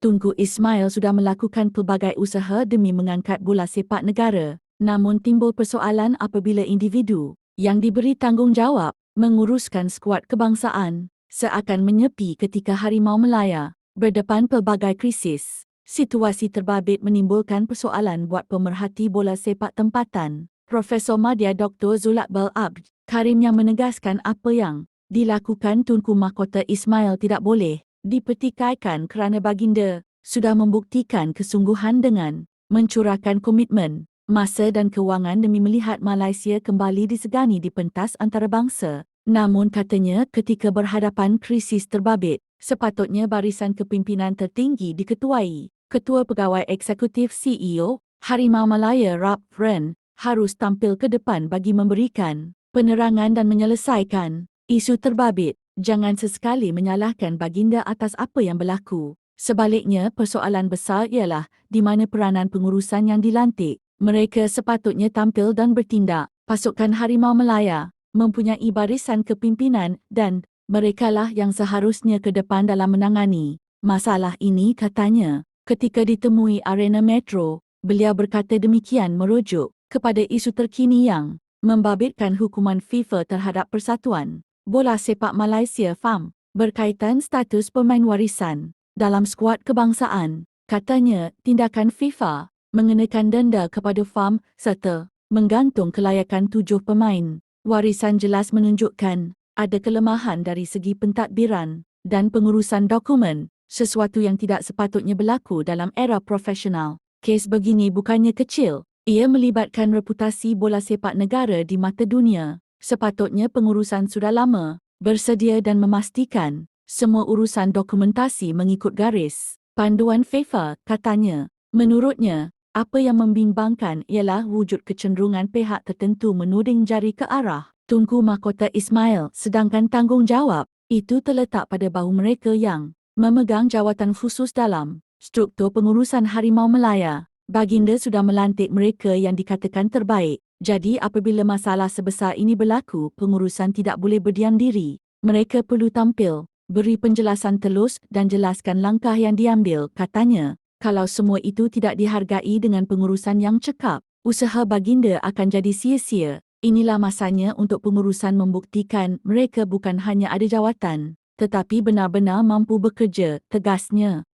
Tunku Ismail sudah melakukan pelbagai usaha demi mengangkat bola sepak negara. Namun timbul persoalan apabila individu yang diberi tanggungjawab menguruskan skuad kebangsaan seakan menyepi ketika Harimau Melaya berdepan pelbagai krisis. Situasi terbabit menimbulkan persoalan buat pemerhati bola sepak tempatan. Profesor Madya Dr. Zulakbal Abd Karim yang menegaskan apa yang dilakukan Tunku Mahkota Ismail tidak boleh dipertikaikan kerana baginda sudah membuktikan kesungguhan dengan mencurahkan komitmen, masa dan kewangan demi melihat Malaysia kembali disegani di pentas antarabangsa. Namun katanya ketika berhadapan krisis terbabit, sepatutnya barisan kepimpinan tertinggi diketuai. Ketua Pegawai Eksekutif CEO, Harimau Malaya Rap Fren, harus tampil ke depan bagi memberikan penerangan dan menyelesaikan isu terbabit jangan sesekali menyalahkan baginda atas apa yang berlaku. Sebaliknya, persoalan besar ialah di mana peranan pengurusan yang dilantik. Mereka sepatutnya tampil dan bertindak. Pasukan Harimau Melaya mempunyai barisan kepimpinan dan merekalah yang seharusnya ke depan dalam menangani masalah ini katanya. Ketika ditemui arena metro, beliau berkata demikian merujuk kepada isu terkini yang membabitkan hukuman FIFA terhadap persatuan bola sepak Malaysia FAM berkaitan status pemain warisan dalam skuad kebangsaan. Katanya, tindakan FIFA mengenakan denda kepada FAM serta menggantung kelayakan tujuh pemain. Warisan jelas menunjukkan ada kelemahan dari segi pentadbiran dan pengurusan dokumen, sesuatu yang tidak sepatutnya berlaku dalam era profesional. Kes begini bukannya kecil, ia melibatkan reputasi bola sepak negara di mata dunia sepatutnya pengurusan sudah lama bersedia dan memastikan semua urusan dokumentasi mengikut garis. Panduan FIFA katanya, menurutnya, apa yang membimbangkan ialah wujud kecenderungan pihak tertentu menuding jari ke arah Tunku Mahkota Ismail sedangkan tanggungjawab itu terletak pada bahu mereka yang memegang jawatan khusus dalam struktur pengurusan Harimau Melaya. Baginda sudah melantik mereka yang dikatakan terbaik jadi apabila masalah sebesar ini berlaku, pengurusan tidak boleh berdiam diri. Mereka perlu tampil, beri penjelasan telus dan jelaskan langkah yang diambil, katanya. Kalau semua itu tidak dihargai dengan pengurusan yang cekap, usaha baginda akan jadi sia-sia. Inilah masanya untuk pengurusan membuktikan mereka bukan hanya ada jawatan, tetapi benar-benar mampu bekerja, tegasnya.